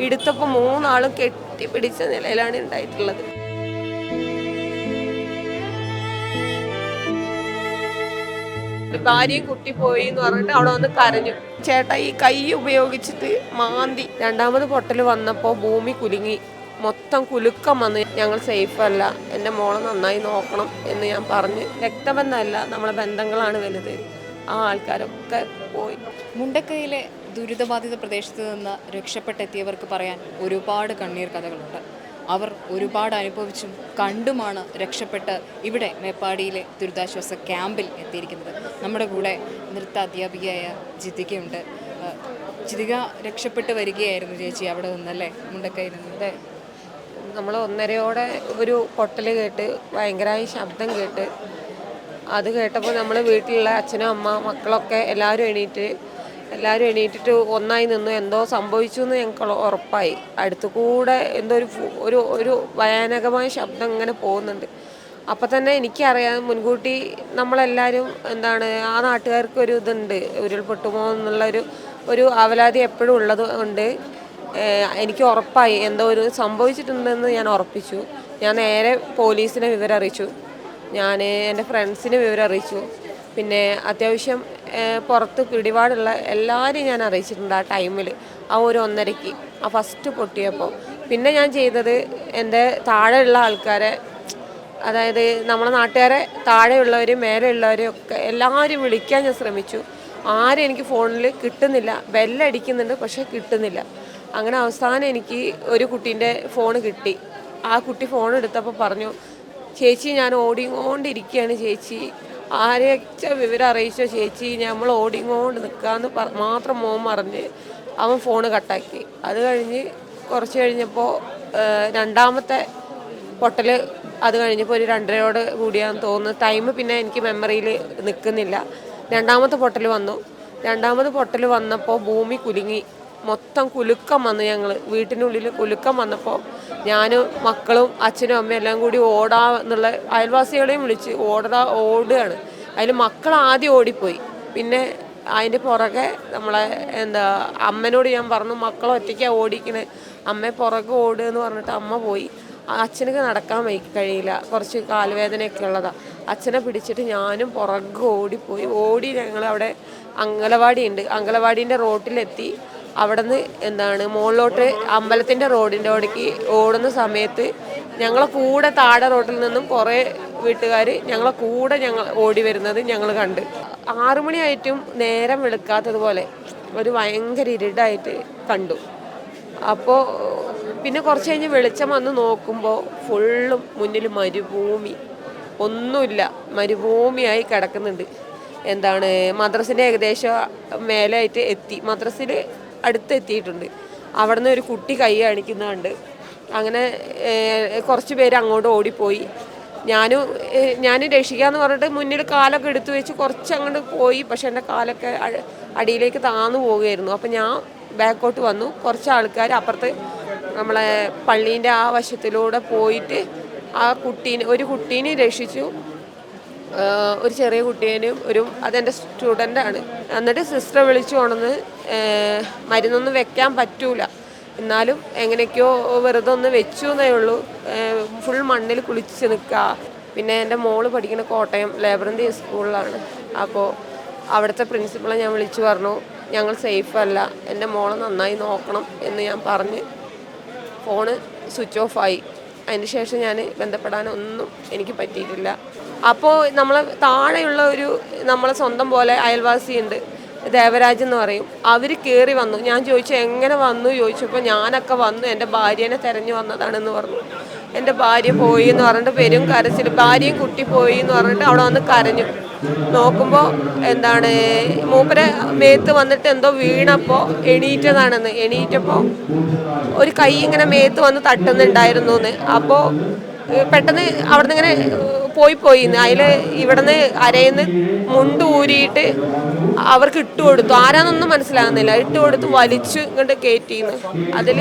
എടുത്തപ്പോൾ മൂന്നാളും കെട്ടിപ്പിടിച്ച നിലയിലാണ് ഉണ്ടായിട്ടുള്ളത്. ഭാര്യയും കുട്ടി പോയി എന്ന് പറഞ്ഞിട്ട് അവിടെ വന്ന് കരഞ്ഞു. ചേട്ടാ ഈ കൈ ഉപയോഗിച്ചിട്ട് മാന്തി. രണ്ടാമത് പൊട്ടൽ വന്നപ്പോൾ ഭൂമി കുലുങ്ങി. മൊത്തം കുലുക്കം വന്ന്. ഞങ്ങൾ സേഫ് അല്ല. എന്റെ മോളെ നന്നായി നോക്കണം എന്ന് ഞാൻ പറഞ്ഞ് രക്തബന്ധമല്ല നമ്മളെ ബന്ധങ്ങളാണ് വലുത്. ആ ആൾക്കാരൊക്കെ പോയി. മുണ്ടക്കയിലെ ദുരിതബാധിത പ്രദേശത്ത് നിന്ന് രക്ഷപ്പെട്ടെത്തിയവർക്ക് പറയാൻ ഒരുപാട് കണ്ണീർ കഥകളുണ്ട്. അവർ ഒരുപാട് അനുഭവിച്ചും കണ്ടുമാണ് രക്ഷപ്പെട്ട് ഇവിടെ മേപ്പാടിയിലെ ദുരിതാശ്വാസ ക്യാമ്പിൽ എത്തിയിരിക്കുന്നത്. നമ്മുടെ കൂടെ നൃത്ത അധ്യാപികയായ ജിതികയുണ്ട്. ജിതിക രക്ഷപ്പെട്ട് വരികയായിരുന്നു ചേച്ചി അവിടെ നിന്നല്ലേ? മുണ്ടക്കയിൽ നിന്ന് നമ്മൾ ഒന്നരയോടെ ഒരു പൊട്ടൽ കേട്ട് ഭയങ്കരമായി ശബ്ദം കേട്ട് അത് കേട്ടപ്പോൾ നമ്മൾ വീട്ടിലുള്ള അച്ഛനും അമ്മ മക്കളൊക്കെ എല്ലാവരും എണീറ്റ് എല്ലാവരും എണീറ്റിട്ട് ഒന്നായി നിന്നു എന്തോ സംഭവിച്ചു എന്ന് ഞങ്ങൾക്ക് ഉറപ്പായി. അടുത്തു കൂടെ എന്തോ ഒരു ഒരു ഒരു ഭയാനകമായ ശബ്ദം ഇങ്ങനെ പോകുന്നുണ്ട്. അപ്പം തന്നെ എനിക്കറിയാം മുൻകൂട്ടി നമ്മളെല്ലാവരും എന്താണ് ആ നാട്ടുകാർക്ക് ഒരു ഇതുണ്ട് ഉരുൾപൊട്ടുമോ എന്നുള്ളൊരു ഒരു അവലാതി എപ്പോഴും ഉള്ളത് കൊണ്ട് എനിക്ക് ഉറപ്പായി എന്തോ ഒരു സംഭവിച്ചിട്ടുണ്ടെന്ന് ഞാൻ ഉറപ്പിച്ചു. ഞാൻ നേരെ പോലീസിനെ വിവരം അറിയിച്ചു. ഞാൻ എന്റെ ഫ്രണ്ട്സിനെ വിവരം അറിയിച്ചു. പിന്നെ അത്യാവശ്യം പുറത്ത് പിടിപാടുള്ള എല്ലാവരെയും ഞാൻ അറിയിച്ചിട്ടുണ്ട് ആ ടൈമിൽ ആ ഒരു ഒന്നരയ്ക്ക്. ആ ഫസ്റ്റ് പൊട്ടിയപ്പോൾ പിന്നെ ഞാൻ ചെയ്തത് എന്റെ താഴെയുള്ള ആൾക്കാരെ അതായത് നമ്മളെ നാട്ടുകാരെ താഴെയുള്ളവരും മേലെയുള്ളവരും ഒക്കെ എല്ലാവരും വിളിക്കാൻ ഞാൻ ശ്രമിച്ചു. ആരും എനിക്ക് ഫോണിൽ കിട്ടുന്നില്ല. ബെല്ലടിക്കുന്നുണ്ട് പക്ഷേ കിട്ടുന്നില്ല. അങ്ങനെ അവസാനം എനിക്ക് ഒരു കുട്ടീന്റെ ഫോൺ കിട്ടി. ആ കുട്ടി ഫോൺ എടുത്തപ്പോൾ പറഞ്ഞു ചേച്ചി ഞാൻ ഓടിക്കൊണ്ടിരിക്കുകയാണ് ചേച്ചി. ആരെയൊക്കെ വിവരം അറിയിച്ചോ ചേച്ചി? നമ്മൾ ഓടിങ്ങോണ്ട് നിൽക്കാമെന്ന് മാത്രം മോൻ പറഞ്ഞ് അവൻ ഫോണ് കട്ടാക്കി. അത് കഴിഞ്ഞ് കുറച്ച് കഴിഞ്ഞപ്പോൾ രണ്ടാമത്തെ പൊട്ടൽ അത് കഴിഞ്ഞപ്പോൾ ഒരു രണ്ടരയോട് കൂടിയാന്ന് തോന്നുന്നു. ടൈം പിന്നെ എനിക്ക് മെമ്മറിയിൽ നിൽക്കുന്നില്ല രണ്ടാമത്തെ പൊട്ടൽ വന്നു. രണ്ടാമത് പൊട്ടൽ വന്നപ്പോൾ ഭൂമി കുലുങ്ങി. മൊത്തം കുലുക്കം വന്ന് ഞങ്ങൾ വീട്ടിനുള്ളിൽ കുലുക്കം വന്നപ്പോൾ ഞാനും മക്കളും അച്ഛനും അമ്മയും എല്ലാം കൂടി ഓടാ എന്നുള്ള അയൽവാസികളെയും വിളിച്ച് ഓടാ ഓടുകയാണ്. അതിൽ മക്കൾ ആദ്യം ഓടിപ്പോയി. പിന്നെ അതിന്റെ പുറകെ നമ്മളെ എന്താ അമ്മനോട് ഞാൻ പറഞ്ഞു മക്കൾ ഒറ്റയ്ക്കാണ് ഓടിക്കണേ. അമ്മ പുറകെ ഓടുക എന്ന് പറഞ്ഞിട്ട് അമ്മ പോയി. അച്ഛനൊക്കെ നടക്കാൻ കഴിയില്ല. കുറച്ച് കാലുവേദനയൊക്കെ ഉള്ളതാണ് അച്ഛനെ പിടിച്ചിട്ട് ഞാനും പുറകെ ഓടിപ്പോയി. ഓടി ഞങ്ങൾ അവിടെ അങ്കലവാടി ഉണ്ട് അങ്കലവാടീന്റെ റോട്ടിലെത്തി. അവിടെ നിന്ന് എന്താണ് മുകളിലോട്ട് അമ്പലത്തിന്റെ റോഡിന്റെ അവിടേക്ക് ഓടുന്ന സമയത്ത് ഞങ്ങളെ കൂടെ താഴെ റോഡിൽ നിന്നും കുറേ വീട്ടുകാർ ഞങ്ങളെ കൂടെ ഞങ്ങൾ ഓടി വരുന്നത് ഞങ്ങൾ കണ്ട്. ആറുമണിയായിട്ടും നേരം വെളുക്കാത്തതുപോലെ ഒരു ഭയങ്കര ഇരുടായിട്ട് കണ്ടു. അപ്പോൾ പിന്നെ കുറച്ച് കഴിഞ്ഞ് വെളിച്ചം വന്ന് നോക്കുമ്പോൾ ഫുള്ളും മുന്നിൽ മരുഭൂമി. ഒന്നുമില്ല മരുഭൂമിയായി കിടക്കുന്നുണ്ട്. എന്താണ് മദ്രസിന്റെ ഏകദേശം മേലായിട്ട് എത്തി. മദ്രസിൽ അടുത്ത് എത്തിയിട്ടുണ്ട് അവിടെ നിന്ന് ഒരു കുട്ടി കൈ കാണിക്കുന്നുണ്ട്. അങ്ങനെ കുറച്ച് പേര് അങ്ങോട്ട് ഓടിപ്പോയി. ഞാനും ഞാൻ രക്ഷിക്കാന്ന് പറഞ്ഞിട്ട് മുന്നിൽ കാലൊക്കെ എടുത്തു വെച്ച് കുറച്ച് അങ്ങോട്ട് പോയി. പക്ഷെ എന്റെ കാലൊക്കെ അടിയിലേക്ക് താന്നു പോവുകയായിരുന്നു. അപ്പം ഞാൻ ബാക്കോട്ട് വന്നു. കുറച്ച് ആൾക്കാർ അപ്പുറത്ത് നമ്മളെ പള്ളീന്റെ ആ വശത്തിലൂടെ പോയിട്ട് ആ കുട്ടീനെ ഒരു കുട്ടീനെ രക്ഷിച്ചു. ഒരു ചെറിയ കുട്ടീനും ഒരു അതെന്റെ സ്റ്റുഡന്റാണ്. എന്നിട്ട് സിസ്റ്റർ വിളിച്ചു കൊണ്ടുവന്ന് മരുന്നൊന്നും വെക്കാൻ പറ്റൂല. എന്നാലും എങ്ങനെയൊക്കെയോ വെറുതെ ഒന്ന് വെച്ചു എന്നേ ഉള്ളൂ. ഫുൾ മണ്ണിൽ കുളിച്ച് നിൽക്കുക പിന്നെ എന്റെ മോൾ പഠിക്കുന്ന കോട്ടയം ലേബറിന്റെ സ്കൂളിലാണ്. അപ്പോൾ അവിടുത്തെ പ്രിൻസിപ്പളെ ഞാൻ വിളിച്ചു പറഞ്ഞു ഞങ്ങൾ സേഫ് അല്ല. എന്റെ മോളെ നന്നായി നോക്കണം എന്ന് ഞാൻ പറഞ്ഞ് ഫോണ് സ്വിച്ച് ഓഫ് ആയി. അതിന് ശേഷം ഞാൻ ബന്ധപ്പെടാനൊന്നും എനിക്ക് പറ്റിയിട്ടില്ല. അപ്പോൾ നമ്മൾ താഴെയുള്ള ഒരു നമ്മളെ സ്വന്തം പോലെ അയൽവാസിയുണ്ട് ദേവരാജ് എന്ന് പറയും. അവർ കയറി വന്നു. ഞാൻ ചോദിച്ചു എങ്ങനെ വന്നു? ചോദിച്ചപ്പോൾ ഞാനൊക്കെ വന്നു. എന്റെ ഭാര്യേനെ തിരഞ്ഞു വന്നതാണെന്ന് പറഞ്ഞു. എന്റെ ഭാര്യ പോയി എന്ന് പറഞ്ഞിട്ട് പേരും കരച്ചിൽ ഭാര്യയും കുട്ടി പോയി എന്ന് പറഞ്ഞിട്ട് അവിടെ വന്ന് കരഞ്ഞു. നോക്കുമ്പോൾ എന്താണ് മൂപ്പരെ മേത്ത് വന്നിട്ട് എന്തോ വീണപ്പോൾ എണീറ്റതാണെന്ന്. എണീറ്റപ്പോൾ ഒരു കൈ ഇങ്ങനെ മേത്ത് വന്ന് തട്ടുന്നുണ്ടായിരുന്നു എന്ന് അപ്പോൾ പെട്ടെന്ന് അവിടെ നിന്ന് ഇങ്ങനെ പോയി പോയി അതിൽ ഇവിടുന്ന് അരയിന്ന് മുണ്ട് ഊരിയിട്ട് അവർക്ക് ഇട്ട് കൊടുത്തു. ആരാന്നൊന്നും മനസ്സിലാകുന്നില്ല. ഇട്ട് കൊടുത്ത് വലിച്ചു ഇങ്ങോട്ട് കയറ്റിന്ന് അതിൽ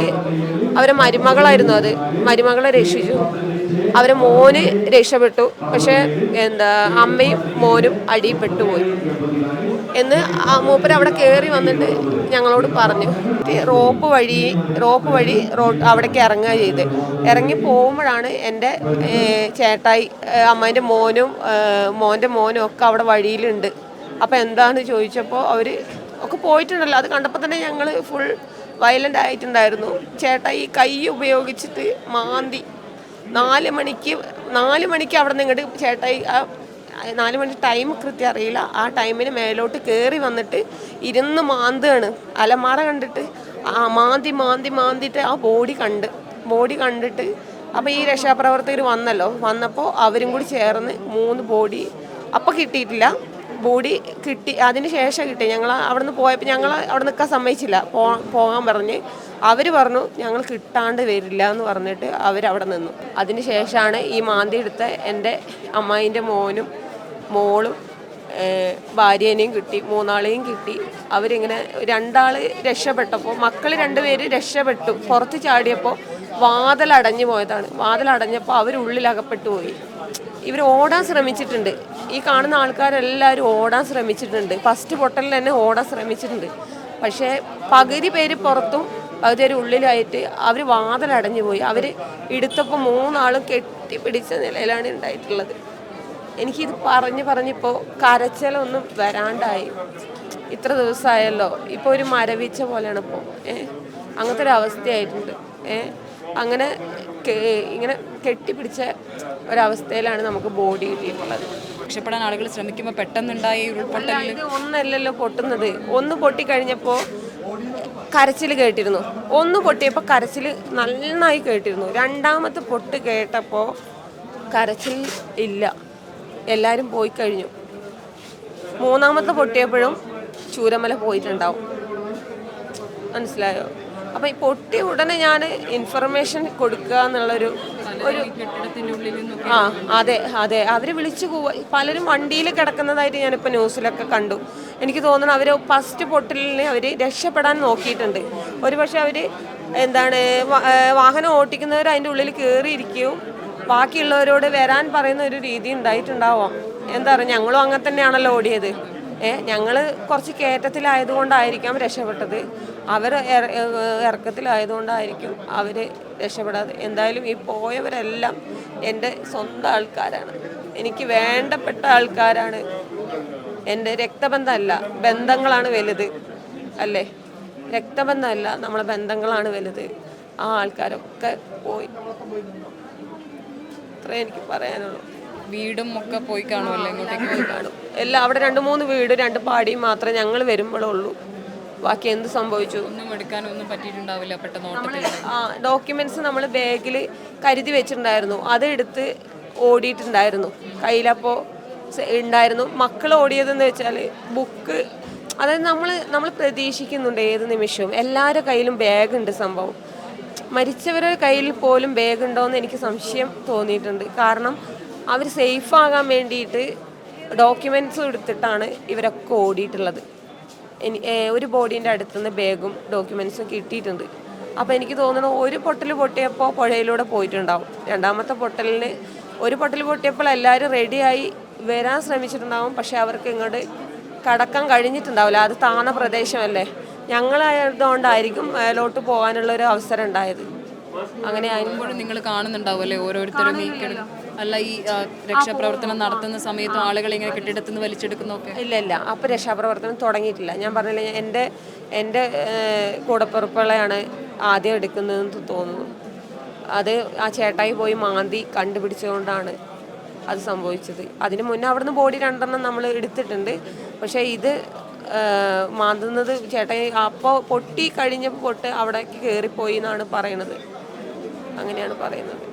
അവരെ മരുമകളായിരുന്നു അത്. മരുമകളെ രക്ഷിച്ചു. അവരെ മോന് രക്ഷപ്പെട്ടു. പക്ഷെ എന്താ അമ്മയും മോനും അടിപ്പെട്ടു പോയി എന്ന് ആ മൂപ്പര് അവിടെ കയറി വന്നിട്ട് ഞങ്ങളോട് പറഞ്ഞു. റോപ്പ് വഴി റോപ്പ് വഴി റോഡ് അവിടേക്ക് ഇറങ്ങുക ചെയ്ത്. ഇറങ്ങി പോകുമ്പോഴാണ് എന്റെ ചേട്ടായി അമ്മേന്റെ മോനും മോന്റെ മോനും ഒക്കെ അവിടെ വഴിയിലുണ്ട്. അപ്പോൾ എന്താണ് ചോദിച്ചപ്പോൾ അവർ ഒക്കെ പോയിട്ടുണ്ടല്ലോ. അത് കണ്ടപ്പോൾ തന്നെ ഞങ്ങൾ ഫുൾ വയലന്റ് ആയിട്ടുണ്ടായിരുന്നു. ചേട്ടായി കൈ ഉപയോഗിച്ചിട്ട് മാന്തി നാല് മണിക്ക് നാല് മണിക്ക് അവിടെ നിന്ന് ഇങ്ങോട്ട് ചേട്ടായി ആ നാല് മണി ടൈം കൃത്യം അറിയില്ല. ആ ടൈമിന് മേലോട്ട് കയറി വന്നിട്ട് ഇരുന്ന് മാന്താണ്. അലമാറ കണ്ടിട്ട് ആ മാന്തി മാന്തി മാന്തിയിട്ട് ആ ബോഡി കണ്ട് ബോഡി കണ്ടിട്ട് അപ്പോൾ ഈ രക്ഷാപ്രവർത്തകർ വന്നല്ലോ. വന്നപ്പോൾ അവരും കൂടി ചേർന്ന് മൂന്ന് ബോഡി അപ്പം കിട്ടിയിട്ടില്ല. ബോഡി കിട്ടി അതിന് ശേഷം കിട്ടി. ഞങ്ങൾ അവിടുന്ന് പോയപ്പോൾ ഞങ്ങൾ അവിടെ നിൽക്കാൻ സമ്മതിച്ചില്ല. പോകാൻ പറഞ്ഞ് അവർ പറഞ്ഞു ഞങ്ങൾ കിട്ടാണ്ട് വരില്ല എന്ന് പറഞ്ഞിട്ട് അവരവിടെ നിന്നു. അതിന് ശേഷമാണ് ഈ മാന്തി എടുത്ത എന്റെ അമ്മായിന്റെ മോനും മോളും ഭാര്യേനെയും കിട്ടി മൂന്നാളെയും കിട്ടി. അവരിങ്ങനെ രണ്ടാൾ രക്ഷപ്പെട്ടപ്പോൾ മക്കൾ രണ്ടുപേര് രക്ഷപ്പെട്ടു. പുറത്ത് ചാടിയപ്പോൾ വാതിലടഞ്ഞു പോയതാണ് വാതിലടഞ്ഞപ്പോൾ അവരുള്ളിൽ അകപ്പെട്ടു പോയി. ഇവർ ഓടാൻ ശ്രമിച്ചിട്ടുണ്ട്. ഈ കാണുന്ന ആൾക്കാരെല്ലാവരും ഓടാൻ ശ്രമിച്ചിട്ടുണ്ട്. ഫസ്റ്റ് പൊട്ടലിൽ തന്നെ ഓടാൻ ശ്രമിച്ചിട്ടുണ്ട്. പക്ഷേ പകുതി പേര് പുറത്തും പകുതി പേര് ഉള്ളിലായിട്ട് അവർ വാതിലടഞ്ഞു പോയി അവർ എടുത്തപ്പോൾ മൂന്നാളും കെട്ടിപ്പിടിച്ച നിലയിലാണ് ഉണ്ടായിട്ടുള്ളത്. എനിക്കിത് പറഞ്ഞ് പറഞ്ഞിപ്പോൾ കരച്ചിലൊന്നും വരാണ്ടായി. ഇത്ര ദിവസമായല്ലോ ഇപ്പോൾ ഒരു മരവീച്ച പോലെയാണ് ഇപ്പോൾ ഏ? അങ്ങനത്തെ ഒരു അവസ്ഥയായിട്ടുണ്ട്. ഏ? അങ്ങനെ ഇങ്ങനെ കെട്ടിപ്പിടിച്ച ഒരവസ്ഥയിലാണ് നമുക്ക് ബോഡി കിട്ടിയിട്ടുള്ളത്. രക്ഷപ്പെടാൻ ആളുകൾ ശ്രമിക്കുമ്പോൾ പെട്ടെന്നുണ്ടായി ഇത് ഒന്നല്ലല്ലോ പൊട്ടുന്നത്. ഒന്ന് പൊട്ടിക്കഴിഞ്ഞപ്പോൾ കരച്ചിൽ കേട്ടിരുന്നു. ഒന്ന് പൊട്ടിയപ്പോൾ കരച്ചിൽ നന്നായി കേട്ടിരുന്നു. രണ്ടാമത്തെ പൊട്ട് കേട്ടപ്പോൾ കരച്ചിൽ ഇല്ല. എല്ലാവരും പോയി കഴിഞ്ഞു. മൂന്നാമത്തെ പൊട്ടിയപ്പോഴും ചൂരമല പോയിട്ടുണ്ടാവും. മനസ്സിലായോ? അപ്പം ഈ പൊട്ടി ഉടനെ ഞാൻ ഇൻഫർമേഷൻ കൊടുക്കുക എന്നുള്ളൊരു ഒരു ആ അതെ അതെ. അവർ വിളിച്ചു പോവുക. പലരും വണ്ടിയിൽ കിടക്കുന്നതായിട്ട് ഞാനിപ്പോൾ ന്യൂസിലൊക്കെ കണ്ടു. എനിക്ക് തോന്നുന്നു അവർ ഫസ്റ്റ് പൊട്ടലിന് അവർ രക്ഷപ്പെടാൻ നോക്കിയിട്ടുണ്ട്. ഒരുപക്ഷെ അവർ എന്താണ് വാഹനം ഓട്ടിക്കുന്നവർ അതിന്റെ ഉള്ളിൽ കയറിയിരിക്കുകയും ബാക്കിയുള്ളവരോട് വരാൻ പറയുന്ന ഒരു രീതി ഉണ്ടായിട്ടുണ്ടാവാം. എന്താ പറയുക ഞങ്ങളും അങ്ങനെ തന്നെയാണല്ലോ ഓടിയത്. ഏഹ് ഞങ്ങൾ കുറച്ച് കയറ്റത്തിലായതുകൊണ്ടായിരിക്കാം രക്ഷപ്പെട്ടത്. അവർ ഇറക്കത്തിലായതുകൊണ്ടായിരിക്കും അവർ രക്ഷപ്പെടാതെ. എന്തായാലും ഈ പോയവരെല്ലാം എന്റെ സ്വന്തം ആൾക്കാരാണ്. എനിക്ക് വേണ്ടപ്പെട്ട ആൾക്കാരാണ്. എന്റെ രക്തബന്ധമല്ല ബന്ധങ്ങളാണ് വലുത് അല്ലേ? രക്തബന്ധമല്ല നമ്മളെ ബന്ധങ്ങളാണ് വലുത്. ആ ആൾക്കാരൊക്കെ പോയി. അത്രേ എനിക്ക് പറയാനുള്ളൂ. വീടും ഒക്കെ പോയി കാണുമല്ലോ ഇങ്ങോട്ടേക്ക് പോയി കാണും. എല്ലാം അവിടെ രണ്ട് മൂന്ന് വീട് രണ്ട് പാടിയും മാത്രമേ ഞങ്ങൾ വരുമ്പോഴുള്ളൂ. ബാക്കി എന്ത് സംഭവിച്ചു? ഒന്നും പറ്റിയിട്ടുണ്ടാവില്ല പെട്ടെന്ന് ഡോക്യുമെന്റ്സ് നമ്മൾ ബാഗിൽ കരുതി വെച്ചിട്ടുണ്ടായിരുന്നു. അതെടുത്ത് ഓടിയിട്ടുണ്ടായിരുന്നു. കയ്യിലപ്പോൾ ഉണ്ടായിരുന്നു മക്കൾ ഓടിയതെന്ന് വെച്ചാൽ ബുക്ക് അതായത് നമ്മൾ നമ്മൾ പ്രതീക്ഷിക്കുന്നുണ്ട് ഏത് നിമിഷവും. എല്ലാവരുടെ കയ്യിലും ബാഗ് ഉണ്ട് സംഭവം. മരിച്ചവരുടെ കയ്യിൽ പോലും ബാഗ് ഉണ്ടോയെന്ന് എനിക്ക് സംശയം തോന്നിയിട്ടുണ്ട്. കാരണം അവർ സേഫ് ആകാൻ വേണ്ടിയിട്ട് ഡോക്യുമെന്റ്സ് എടുത്തിട്ടാണ് ഇവരൊക്കെ ഓടിയിട്ടുള്ളത്. ഒരു ബോഡീന്റെ അടുത്തുനിന്ന് ബാഗും ഡോക്യുമെൻസും കിട്ടിയിട്ടുണ്ട്. അപ്പോൾ എനിക്ക് തോന്നുന്നു ഒരു പൊട്ടൽ പൊട്ടിയപ്പോൾ പുഴയിലൂടെ പോയിട്ടുണ്ടാവും. രണ്ടാമത്തെ പൊട്ടലിന് ഒരു പൊട്ടൽ പൊട്ടിയപ്പോൾ എല്ലാവരും റെഡിയായി വരാൻ ശ്രമിച്ചിട്ടുണ്ടാവും. പക്ഷേ അവർക്ക് ഇങ്ങോട്ട് കടക്കാൻ കഴിഞ്ഞിട്ടുണ്ടാവില്ല. അത് താണ പ്രദേശമല്ലേ? ഞങ്ങളായതുകൊണ്ടായിരിക്കും മേലോട്ട് പോകാനുള്ളൊരു അവസരം ഉണ്ടായത്. അങ്ങനെ ആയിരിക്കുമ്പോഴും നിങ്ങൾ കാണുന്നുണ്ടാവുമല്ലേ ഓരോരുത്തരും ഈ അല്ല ഈ രക്ഷാപ്രവർത്തനം നടത്തുന്ന സമയത്ത് ആളുകൾ ഇങ്ങനെ കെട്ടിടത്തിൽ നിന്ന് വലിച്ചെടുക്കുന്നൊക്കെ ഇല്ല ഇല്ല. അപ്പോൾ രക്ഷാപ്രവർത്തനം തുടങ്ങിയിട്ടില്ല. ഞാൻ പറഞ്ഞില്ല എന്റെ എന്റെ കൂടപ്പിറപ്പുകളെയാണ് ആദ്യം എടുക്കുന്നതെന്ന് തോന്നുന്നു. അത് ആ ചേട്ടായി പോയി മാന്തി കണ്ടുപിടിച്ചുകൊണ്ടാണ് അത് സംഭവിച്ചത്. അതിന് മുന്നേ അവിടുന്ന് ബോഡി രണ്ടെണ്ണം നമ്മൾ എടുത്തിട്ടുണ്ട്. പക്ഷേ ഇത് മാന്തുന്നത് ചേട്ടായി അപ്പോൾ പൊട്ടി കഴിഞ്ഞപ്പോൾ പൊട്ട് അവിടേക്ക് കയറിപ്പോയി എന്നാണ് പറയണത്. അങ്ങനെയാണ് പറയുന്നത്.